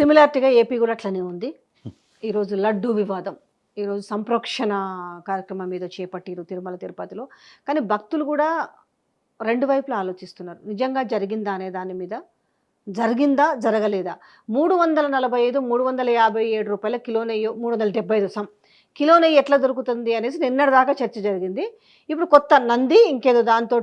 సిమిలారిటీగా AP కూడా అట్లనే ఉంది. ఈరోజు లడ్డూ వివాదం. ఈరోజు సంప్రోక్షణ కార్యక్రమం మీద చేపట్టిరు తిరుమల తిరుపతిలో. కానీ భక్తులు కూడా రెండు వైపులా ఆలోచిస్తున్నారు. నిజంగా జరిగిందా అనే దాని మీద? జరిగిందా? జరగలేదా? మూడు వందల నలభై ఐదు మూడు వందల యాభై ఏడు రూపాయల కిలోనయ్యో మూడు వందల డెబ్బై ఐదు సం కిలో నెయ్యి ఎట్లా దొరుకుతుంది అనేసి నిన్నటిదాకా చర్చ జరిగింది. ఇప్పుడు కొత్త నంది ఇంకేదో దాంతో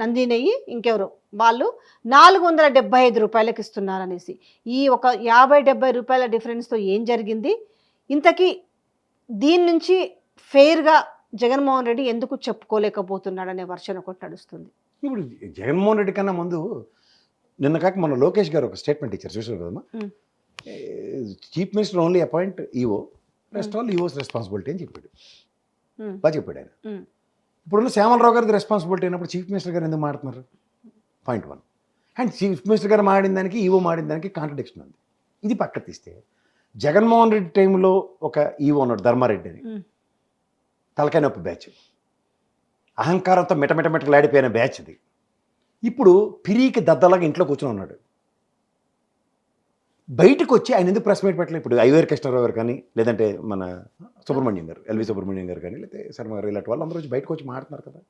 నంది నెయ్యి ఇంకెవరు వాళ్ళు నాలుగు వందల డెబ్బై ఐదు రూపాయలకి ఇస్తున్నారు అనేసి ఈ ఒక యాభై డెబ్బై రూపాయల డిఫరెన్స్తో ఏం జరిగింది? ఇంతకీ దీని నుంచి ఫెయిర్గా జగన్మోహన్ రెడ్డి ఎందుకు చెప్పుకోలేకపోతున్నాడు అనే వర్షన్ ఒకటి నడుస్తుంది. ఇప్పుడు జగన్మోహన్ రెడ్డి కన్నా ముందు నిన్న కాక మన లోకేష్ గారు ఒక స్టేట్మెంట్ ఇచ్చారు. చూసారు కదమ్మా. Chief minister only appoint EO rest all EOs responsibility అని చెప్పాడు. బాగా చెప్పాడు ఆయన. ఇప్పుడున్న శ్యామలరావు గారికి రెస్పాన్సిబిలిటీ అయినప్పుడు చీఫ్ మినిస్టర్ గారు ఎందుకు మాడుతున్నారు point one and chief minister గారు మాడిన దానికి ఈవో మాడిన దానికి కాంట్రడిక్షన్ ఉంది. ఇది పక్క తీస్తే జగన్మోహన్ రెడ్డి టైంలో ఒక ఈవో ఉన్నాడు ధర్మారెడ్డి అని. తలకాయ నొప్పి బ్యాచ్ అహంకారంతో మిటమిటమిటలాడిపోయిన బ్యాచ్ ఇది. ఇప్పుడు పిరికి దద్దలాగా ఇంట్లో కూర్చొని ఉన్నాడు. బయటకు వచ్చి ఆయన ఎందుకు ప్రెస్ మీట్ పెట్టలేదు? ఇప్పుడు ఐవేర్ కృష్ణారావు గారు కానీ లేదంటే మన సుబ్రహ్మణ్యం గారు ఎల్వి సుబ్రహ్మణ్యం గారు కానీ లేకపోతే శర్మ గారు ఇలాంటి వాళ్ళు అందరూ వచ్చి బయటకు వచ్చి మాట్లాడుతున్నారు కదా.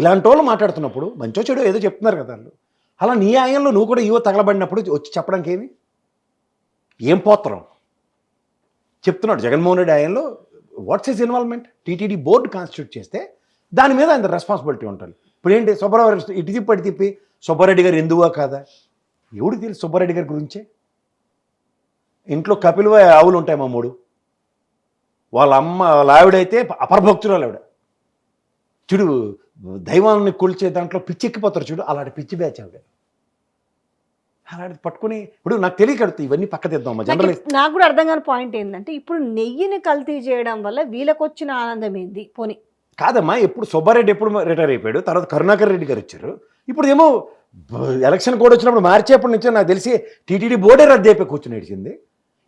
ఇలాంటి వాళ్ళు మాట్లాడుతున్నప్పుడు మంచో చెడు ఏదో చెప్తున్నారు కదా వాళ్ళు. అలా నీ ఆయంలో నువ్వు కూడా ఈవో తగలబడినప్పుడు వచ్చి చెప్పడానికి ఏమి? ఏం పోత్రం? చెప్తున్నాడు Jaganmohan Reddy ఆయంలో what's is involvement? TTD board constitute చేస్తే దాని మీద ఆయన రెస్పాన్సిబిలిటీ ఉంటుంది ఇప్పుడు ఏంటి సుబ్బారావు ఇటు తిప్పి అటు తిప్పి సుబ్బారెడ్డి గారు ఎందువా కాదా? ఎవడు తెలుసు సుబ్బారెడ్డి గారి గురించే? ఇంట్లో కపిలువ ఆవులు ఉంటాయి మా మూడు. వాళ్ళ అమ్మ వాళ్ళ ఆవిడైతే అపరభక్తురాలు ఆవిడ. చూడు దైవాన్ని కొలిచే దాంట్లో పిచ్చి ఎక్కిపోతారు చూడు అలాంటి పిచ్చి బ్యాచ్ ఆవిడ. అలాంటి పట్టుకుని ఇప్పుడు నాకు తెలియకడుతుంది ఇవన్నీ పక్క తెద్దాం నాకు జనరల్ నాకు కూడా అర్థం కాని పాయింట్ ఏంటంటే ఇప్పుడు నెయ్యిని కల్తీ చేయడం వల్ల వీళ్ళకి వచ్చిన ఆనందం ఏంది? పోనీ. కాదమ్మా ఎప్పుడు సుబ్బారెడ్డి ఎప్పుడు రిటైర్ అయిపోయాడు తర్వాత కరుణాకర్ రెడ్డి గారు వచ్చారు. ఇప్పుడు ఏమో ఎలక్షన్ కోడ్ వచ్చినప్పుడు మార్చేపటి నుంచో నాకు తెలిసి టీటీడీ బోర్డే రద్దు అయిపోయి కూర్చుని నడిచింది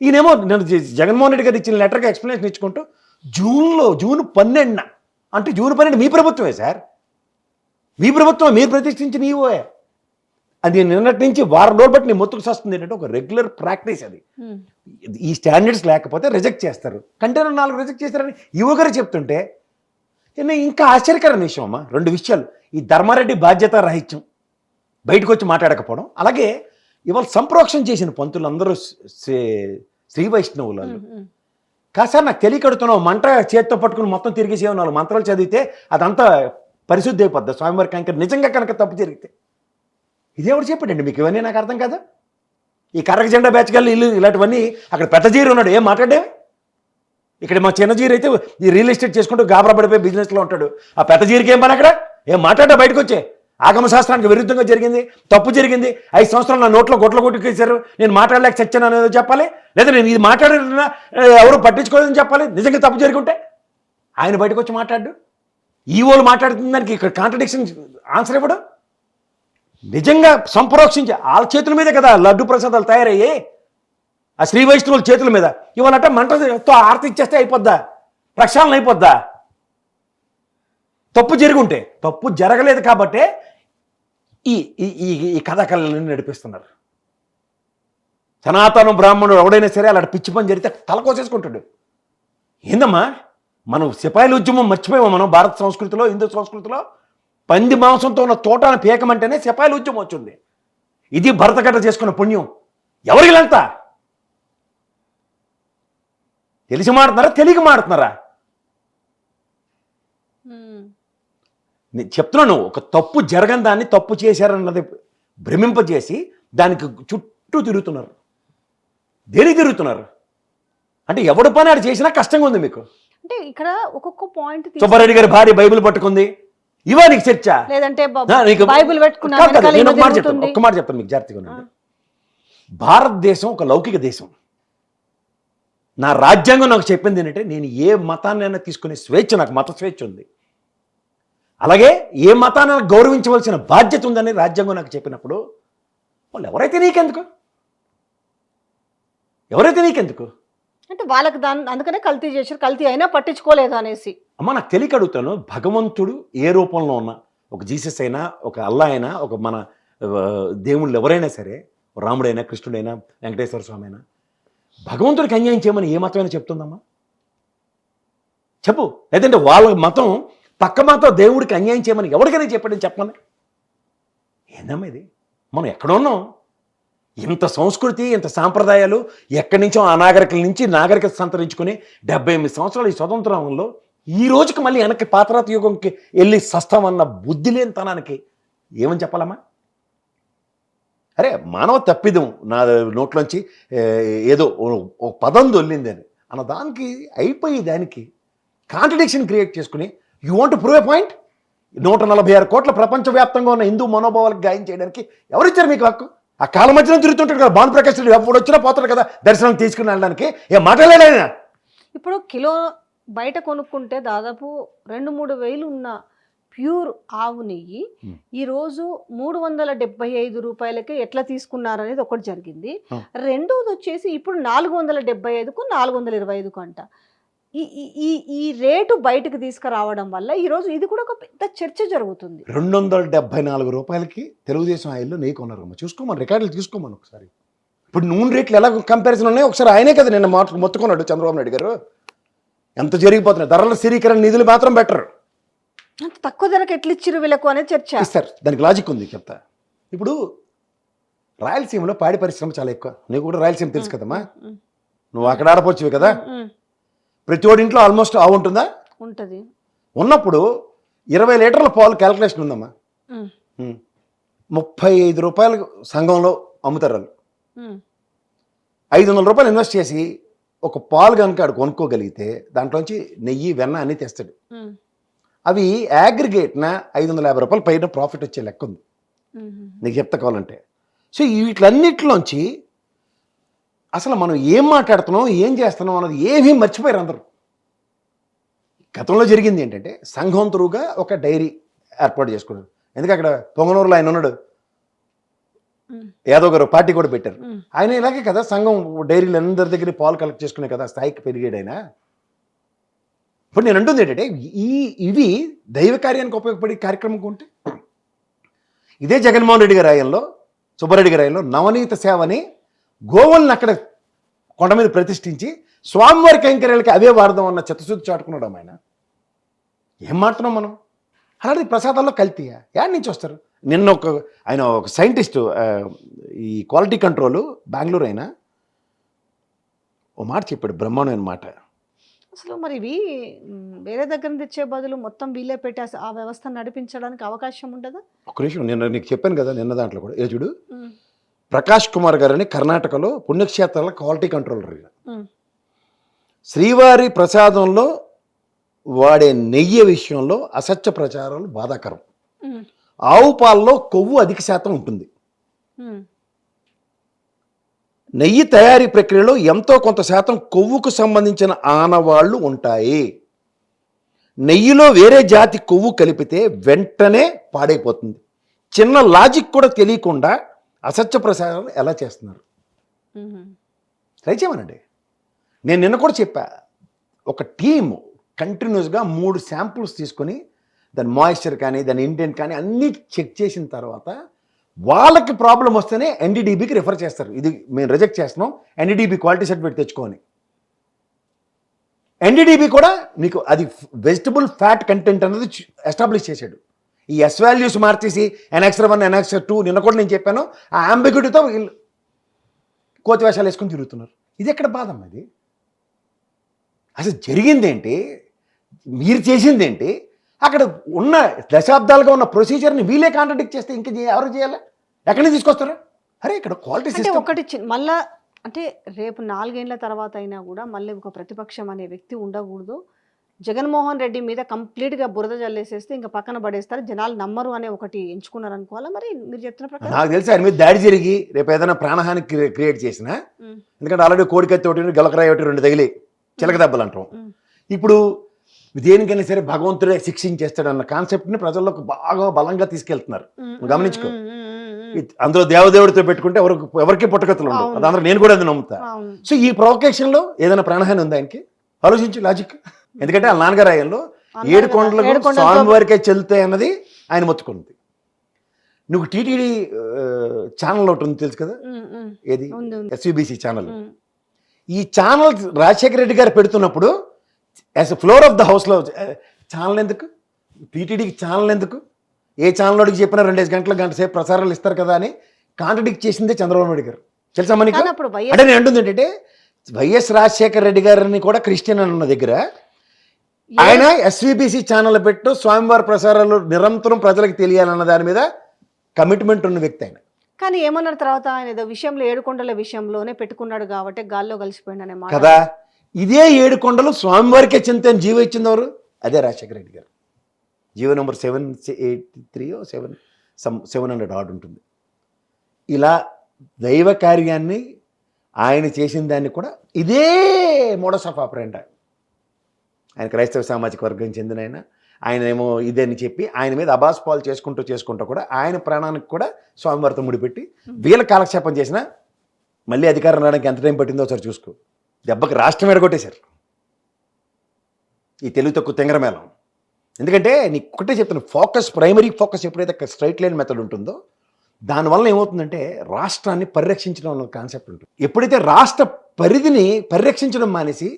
ఈయనేమో నేను జగన్మోహన్ రెడ్డి గారు ఇచ్చిన లెటర్కి ఎక్స్ప్లెనేషన్ ఇచ్చుకుంటూ జూన్లో జూన్ పన్నెండున అంటే జూన్ పన్నెండు మీ ప్రభుత్వమే సార్. మీ ప్రభుత్వం మీరు ప్రతిష్ఠించిన ఈవోయే అది నిన్నటి నుంచి వారం రోజులు బట్టి నీ మొత్తుకు వస్తుంది ఏంటంటే ఒక రెగ్యులర్ ప్రాక్టీస్ అది. మ్. ఈ స్టాండర్డ్స్ లేకపోతే రిజెక్ట్ చేస్తారు. కంటైనర్ నాలుగు రిజెక్ట్ చేస్తారని యువగారు చెప్తుంటే నేను ఇంకా ఆశ్చర్యకరమైన విషయం అమ్మా రెండు విషయాలు. ఈ ధర్మారెడ్డి బాధ్యత రాహిత్యం. బయటకు వచ్చి మాట్లాడకపోవడం. అలాగే ఇవాళ సంప్రోక్షణ చేసిన పంతులు అందరూ శ్రీ- వైష్ణవులు వాళ్ళు. మ్, మ్. కాదు సార్ నాకు తెలియకడుతున్నావు మంట చేత్తో పట్టుకుని మొత్తం తిరిగేసే నాలుగు మంత్రాలు చదివితే అదంతా పరిశుద్ధి అయిపోద్ది. స్వామివారి కనుక నిజంగా కనుక తప్పు జరిగితే. ఇదేవాడు చెప్పాడండి? మీకు ఇవన్నీ నాకు అర్థం కదా? ఈ కర్రక జెండా బ్యాచ్ కల్లా ఇల్లు ఇలాంటివన్నీ అక్కడ పెద్ద జీరు ఉన్నాడు. ఏం మాట్లాడే ఇక్కడ మా చిన్న జీరు అయితే ఈ రియల్ ఎస్టేట్ చేసుకుంటూ గాబరా పడిపోయి బిజినెస్లో ఉంటాడు. ఆ పెద్ద జీరికి ఏం పని అక్కడ? ఏం మాట్లాడా బయటకు వచ్చే? ఆగమశాస్త్రానికి విరుద్ధంగా జరిగింది తప్పు జరిగింది. ఐదు సంవత్సరాలు నా నోట్లో గొట్ల కొట్టుకేశారు. నేను మాట్లాడలేక చచ్చాను అనేది చెప్పాలి. లేదా నేను ఇది మాట్లాడినా ఎవరు పట్టించుకోలేదని చెప్పాలి. నిజంగా తప్పు జరుగుంటే ఆయన బయటకు వచ్చి మాట్లాడు. ఈవోలు మాట్లాడుతున్న దానికి ఇక్కడ కాంట్రడిక్షన్ ఆన్సర్ ఇవ్వడం. నిజంగా సంప్రోక్షించి వాళ్ళ చేతుల మీదే కదా లడ్డు ప్రసాదాలు తయారయ్యాయి ఆ శ్రీ వైష్ణవుల చేతుల మీద. ఇవాళట మంటతో ఆర్తి ఇచ్చేస్తే అయిపోద్దా? ప్రక్షాళన అయిపోద్దా? తప్పు జరుగుంటే ఉంటే తప్పు జరగలేదు కాబట్టే ఈ ఈ ఈ ఈ నడిపిస్తున్నారు. సనాతన బ్రాహ్మణుడు ఎవడైనా సరే అలాంటి పిచ్చి పని జరిగితే తలకోసేసుకుంటాడు ఏందమ్మా? మనం సిపాయిల ఉద్యమం మర్చిపోయాము మనం భారత సంస్కృతిలో హిందూ సంస్కృతిలో? పంది మాంసంతో ఉన్న తోటను పీకమంటేనే సిపాయిల ఉద్యమం వచ్చింది. ఇది భరతకట్ట చేసుకున్న పుణ్యం. ఎవరికి వీళ్ళంతా తెలిసి మాడుతున్నారా తెలియక మాడుతున్నారా మ్. నేను చెప్తున్నాను ఒక తప్పు జరగని దాన్ని తప్పు చేశారన్నది భ్రమింపజేసి దానికి చుట్టూ తిరుగుతున్నారు. దేనికి తిరుగుతున్నారు? అంటే ఎవడు పని ఆడు చేసినా కష్టంగా ఉంది మీకు. అంటే ఇక్కడ ఒక్కొక్క పాయింట్ సుబ్బారెడ్డి గారి భార్య బైబిల్ పట్టుకుంది. ఇవా నీకు చర్చ? లేదంటే బైబిల్ నేను ఒక మాట చెప్తాను. ఒక్క మాట చెప్తాను మీకు జాగ్రత్తగా. భారతదేశం ఒక లౌకిక దేశం. నా రాజ్యాంగం నాకు చెప్పింది ఏంటంటే నేను ఏ మతాన్నైనా తీసుకునే స్వేచ్ఛ నాకు మత స్వేచ్ఛ ఉంది. అలాగే ఏ మతాన్ని గౌరవించవలసిన బాధ్యత ఉందని రాజ్యాంగం నాకు చెప్పినప్పుడు వాళ్ళు ఎవరైతే నీకెందుకు? ఎవరైతే నీకెందుకు? అంటే వాళ్ళకి దాని అందుకనే కల్తీ చేశారు కల్తీ అయినా పట్టించుకోలేదు అనేసి. అమ్మ నాకు తెలియక అడుగుతాను భగవంతుడు ఏ రూపంలో ఉన్నా ఒక జీసస్ అయినా ఒక అల్లా అయినా ఒక మన దేవుళ్ళు ఎవరైనా సరే రాముడైనా కృష్ణుడైనా వెంకటేశ్వర స్వామి అయినా భగవంతుడికి అన్యాయం చేయమని ఏ మతమైనా చెప్తుందమ్మా? చెప్పు. లేదంటే వాళ్ళ మతం పక్క మాతో దేవుడికి అన్యాయం చేయమని ఎవరికైనా చెప్పండి చెప్పమని? ఏందమ్మా ఇది? మనం ఎక్కడున్నాం ఇంత సంస్కృతి ఇంత సాంప్రదాయాలు ఎక్కడి నుంచో అనాగరికల నుంచి నాగరికత సంతరించుకుని డెబ్బై ఎనిమిది సంవత్సరాలు ఈ స్వతంత్రంలో ఈ రోజుకి మళ్ళీ వెనక్కి పాతరాత యుగంకి వెళ్ళి సస్తామన్న బుద్ధి లేనితనానికి ఏమని చెప్పాలమ్మా? అరే మానవ తప్పిదం నా నోట్లోంచి ఏదో ఒక పదం దొల్లింది అని. అన్న దానికి అయిపోయి దానికి కాంట్రడిక్షన్ క్రియేట్ చేసుకుని you want prove a point నూట నలభై ఆరు కోట్ల ప్రపంచవ్యాప్తంగా ఉన్న హిందూ మనోభావాలకు గాయం చేయడానికి ఎవరిచ్చారు మీకు హక్కు? ఆ కాల మధ్యలో తిరుగుతుంటాడు కదా భాను ప్రకాష్ రెడ్డి ఎప్పుడు వచ్చినా పోతాడు కదా దర్శనం తీసుకుని వెళ్ళడానికి. ఏ మాట్లాడలేడు ఇప్పుడు కిలో బయట కొనుక్కుంటే దాదాపు రెండు మూడు వేలు ఉన్న ప్యూర్ ఆవు నెయ్యి. ఈరోజు మూడు వందల డెబ్బై ఐదు రూపాయలకే ఎట్లా తీసుకున్నారనేది ఒకటి జరిగింది. రెండోది వచ్చేసి ఇప్పుడు నాలుగు వందల డెబ్బై ఐదుకు నాలుగు వందల ఇరవై ఐదుకు అంట ఈ ఈ- ఈ రేటు బయటకు తీసుకురావడం వల్ల ఈరోజు ఇది కూడా ఒక పెద్ద చర్చ జరుగుతుంది. రెండు వందల డెబ్బై నాలుగు రూపాయలకి తెలుగుదేశం ఆయిల్లో నెయ్యి కొన్నారు చూసుకోమని రికార్డులు తీసుకోమని ఒకసారి. ఇప్పుడు నూనె రేట్లు ఎలా కంపారిజన్ ఉన్నాయి ఒకసారి ఆయనే కదా నిన్న మాట మొత్తుకున్నాడు చంద్రబాబు నాయుడు గారు. ఎంత జరిగిపోతున్నాయి? ధరల స్థిరీకరణ నిధులు మాత్రం బెటర్. అంత తక్కువ ధరకు ఎట్లా ఇచ్చిరు వీళ్ళకు అనే చర్చ? ఇస్తారు దానికి లాజిక్ ఉంది చెప్తా. ఇప్పుడు రాయలసీమలో పాడి పరిశ్రమ చాలా ఎక్కువ. నీకు కూడా రాయలసీమ తెలుసు కదమ్మా. నువ్వు అక్కడ ఆడపొచ్చువి కదా. ప్రతి ఒడి ఇంట్లో ఆల్మోస్ట్ ఆవు ఉంటుందా? ఉంటది. ఉన్నప్పుడు ఇరవై లీటర్ల పాలు క్యాల్కులేషన్ ఉందమ్మా. ముప్పై ఐదు రూపాయలు సంఘంలో అమ్ముతారు వాళ్ళు. ఐదు వందల రూపాయలు ఇన్వెస్ట్ చేసి ఒక పాలు కనుక ఆడు కొనుక్కోగలిగితే దాంట్లోంచి నెయ్యి వెన్న అన్నీ తెస్తాడు. అవి అగ్రిగేట్న ఐదు వందల యాభై రూపాయలు పైన ప్రాఫిట్ వచ్చే లెక్క ఉంది. నీకు చెప్తా కావాలంటే. సో వీటిలన్నిటిలోంచి అసలు మనం ఏం మాట్లాడుతున్నాం ఏం చేస్తున్నాం అన్నది ఏమీ మర్చిపోయారు అందరూ. గతంలో జరిగింది ఏంటంటే సంఘం త్రూగా ఒక డైరీ ఏర్పాటు చేసుకున్నారు. ఎందుకంటే అక్కడ పొంగనూరులో ఆయన ఉన్నాడు. యాదవ్ గారు పార్టీ కూడా పెట్టారు. ఆయన ఇలాగే కదా సంఘం డైరీలు అందరి దగ్గర పాలు కలెక్ట్ చేసుకునే కదా స్థాయికి పెరిగాడు ఆయన. ఇప్పుడు నేను అంటుంది ఏంటంటే ఈ ఇవి దైవ కార్యానికి ఉపయోగపడే కార్యక్రమం ఉంటే ఇదే జగన్మోహన్ రెడ్డి గారి రాయంలో సుబ్బారెడ్డి గారి రాయంలో నవనీత సేవని గోవుల్ని అక్కడ కొండ మీద ప్రతిష్ఠించి స్వామివారి కైంకర్యాలకి అవే వాడదాం అన్న చిత్తశుద్ధి చాటుకున్నాడు ఆయన. ఏం మాట్లాడుతున్నాం మనం? అలాంటి ప్రసాదాల్లో కల్తీయా? యాడ్ నుంచి వస్తారు? నిన్న ఒక ఆయన ఒక సైంటిస్ట్ ఈ క్వాలిటీ కంట్రోల్ బెంగళూరు అయినా ఓ మాట చెప్పాడు బ్రహ్మాండమైన మాట. అసలు మరి ఇవి వేరే దగ్గర నుంచి తెచ్చే బదులు మొత్తం వీళ్ళే పెట్టి ఆ వ్యవస్థ నడిపించడానికి అవకాశం ఉండదా? ఒక నిమిషం నిన్న నీకు చెప్పాను కదా నిన్న దాంట్లో కూడా. ఏ చూడు? ప్రకాష్ కుమార్ గారని కర్ణాటకలో పుణ్యక్షేత్రాల క్వాలిటీ కంట్రోలర్ ఈయన. ఉమ్, శ్రీవారి ప్రసాదంలో వాడే నెయ్యి విషయంలో అసత్య ప్రచారాలు బాధాకరం. ఆవు పాలలో కొవ్వు అధిక శాతం ఉంటుంది. నెయ్యి తయారీ ప్రక్రియలో ఎంతో కొంత శాతం కొవ్వుకు సంబంధించిన ఆనవాళ్ళు ఉంటాయి. నెయ్యిలో వేరే జాతి కొవ్వు కలిపితే వెంటనే పాడైపోతుంది. చిన్న లాజిక్ కూడా తెలియకుండా అసత్య ప్రసారం ఎలా చేస్తున్నారు? ట్రై చేయమనండి. నేను నిన్న కూడా చెప్పా ఒక టీమ్ కంటిన్యూస్గా మూడు శాంపుల్స్ తీసుకొని దాని మాయిశ్చర్ కానీ దాని ఇంటెంట్ కానీ అన్నీ చెక్ చేసిన తర్వాత వాళ్ళకి ప్రాబ్లం వస్తేనే ఎన్డీడీబీకి రిఫర్ చేస్తారు. ఇది మేము రిజెక్ట్ చేస్తున్నాం ఎన్డీడీబీ క్వాలిటీ సర్టిఫికేట్ తెచ్చుకొని. ఎన్డీడీబీ కూడా మీకు అది వెజిటబుల్ ఫ్యాట్ కంటెంట్ అనేది ఎస్టాబ్లిష్ చేశాడు. ఈ ఎస్ వాల్యూస్ మార్చేసి ఎన్ఎక్సర్ వన్ ఎన్ఎక్సర్ టూ నిన్న కూడా నేను చెప్పాను ఆ అంబిగ్యూటీతో వీళ్ళు కోతి వేషాలు వేసుకొని తిరుగుతున్నారు. ఇది ఎక్కడ బాధమ్మ ఇది? అసలు జరిగిందేంటి? మీరు చేసిందేంటి? అక్కడ ఉన్న దశాబ్దాలుగా ఉన్న ప్రొసీజర్ని వీళ్ళే కాంట్రడిక్ట్ చేస్తే ఇంక ఎవరు చేయాలి? ఎక్కడి నుంచి తీసుకొస్తారు? అరే ఇక్కడ క్వాలిటీ ఒకటి మళ్ళా అంటే రేపు నాలుగేళ్ళ తర్వాత అయినా కూడా మళ్ళీ ఒక ప్రతిపక్షం అనే వ్యక్తి ఉండకూడదు. జగన్మోహన్ రెడ్డి మీద కంప్లీట్గా బురద జల్లేసేస్తే ఇంకా పక్కన పడేస్తారు. జనాలు నమ్మరు అనే ఒకటి ఎంచుకున్నారు అనుకోవాలా? మరి మీరు చెప్తున్న ప్రకారం? నాకు తెలిసి ఆయన మీద దాడి జరిగి రేపు ఏదైనా ప్రాణహాని క్రి- క్రియేట్ చేసినా ఎందుకంటే ఆల్రెడీ కోడికత్తి ఒకటి గెలకరాయి ఒకటి రెండు తగిలి చిలక దెబ్బలు అంటాం. ఇప్పుడు దేనికైనా సరే భగవంతుడే శిక్షించేస్తాడు అన్న కాన్సెప్ట్ని ప్రజల్లోకి బాగా బలంగా తీసుకెళ్తున్నారు. గమనించుకో. అందులో దేవదేవుడితో పెట్టుకుంటే ఎవరికి ఎవరికి ఉండవు. అవును. అదంతా నేను కూడా అది నమ్ముతా. సో ఈ ప్రొవకేషన్లో ఏదైనా ప్రాణహాని ఉందా ఆయనకి? ఆలోచించు లాజిక్. ఎందుకంటే ఆ నాన్నగారు ఆయనలో ఏడు కొండలకు స్వామి వారికే చెల్లుతాయి అన్నది ఆయన మొత్తుకుంది. నువ్వు టీటీడీ ఛానల్ ఒకటి ఉంది తెలుసు కదా. ఏది? SVBC channel. ఈ ఛానల్ రాజశేఖర రెడ్డి గారు పెడుతున్నప్పుడు యాజ్ ఫ్లోర్ ఆఫ్ ద హౌస్లో ఛానల్ ఎందుకు? టీటీడీకి ఛానల్ ఎందుకు? ఏ ఛానల్ వాడికి చెప్పినా రెండేసి గంటల గంట సేపు ప్రసారాలు ఇస్తారు కదా అని కాంట్రడిక్ట్ చేసిందే చంద్రబాబు నాయుడు గారు. తెలుసా మనకి అంటే నేను అంటుంది ఏంటంటే వైఎస్ రాజశేఖర రెడ్డి గారిని కూడా క్రిస్టియన్ అని ఉన్న దగ్గర ఆయన ఎస్విబిసి ఛానల్ పెట్టు స్వామివారి ప్రసారాలు నిరంతరం ప్రజలకు తెలియాలన్న దాని మీద కమిట్మెంట్ ఉన్న వ్యక్తి ఆయన. కానీ ఏమన్నారు తర్వాత ఆయన ఏదో విషయంలో ఏడుకొండల విషయంలోనే పెట్టుకున్నాడు కాబట్టి గాల్లో కలిసిపోయింది అనే మాట. కదా? ఇదే ఏడు కొండలు స్వామివారికే చింత జీవో ఇచ్చింది ఎవరు? అదే రాజశేఖర రెడ్డి గారు. GO number seven eight three seven some seven hundred odd ఉంటుంది. ఇలా దైవ కార్యాన్ని ఆయన చేసిన దాన్ని కూడా ఇదే మోడస్ ఆఫ్ ఆపరేంట ఆయన క్రైస్తవ సామాజిక వర్గం చెందిన ఆయన. ఆయన ఏమో ఇదని చెప్పి ఆయన మీద అబాస్ పాలు చేసుకుంటూ చేసుకుంటూ కూడా ఆయన ప్రాణానికి కూడా స్వామివారితో ముడిపెట్టి వీళ్ళ కాలక్షేపం చేసిన మళ్ళీ అధికారం రావడానికి ఎంత టైం పట్టిందో ఒకసారి చూసుకో. దెబ్బకి రాష్ట్రం ఎడగొట్టేశారు. ఈ తెలుగు తక్కువ తెంగరమేళం ఎందుకంటే నీకు ఒకటే చెప్తాను ఫోకస్ ప్రైమరీ ఫోకస్ ఎప్పుడైతే స్ట్రైట్ లైన్ మెథడ్ ఉంటుందో దానివల్ల ఏమవుతుందంటే రాష్ట్రాన్ని పరిరక్షించడం అన్న కాన్సెప్ట్ ఉంటుంది. ఎప్పుడైతే రాష్ట్ర పరిధిని పరిరక్షించడం మానేసి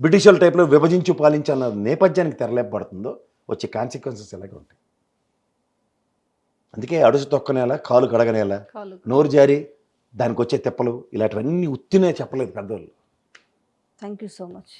బ్రిటిష్ వాళ్ళ టైప్లో విభజించు పాలించాలన్న నేపథ్యానికి తెరలేపబడుతుందో వచ్చే కాన్సిక్వెన్సెస్ ఎలాగే ఉంటాయి? అందుకే అడుసు తొక్కనేలా కాలు కడగనేలా నోరు జారి దానికి వచ్చే తెప్పలు ఇలాంటివన్నీ ఉత్తినే చెప్పలేదు పెద్దవాళ్ళు. Thank you so much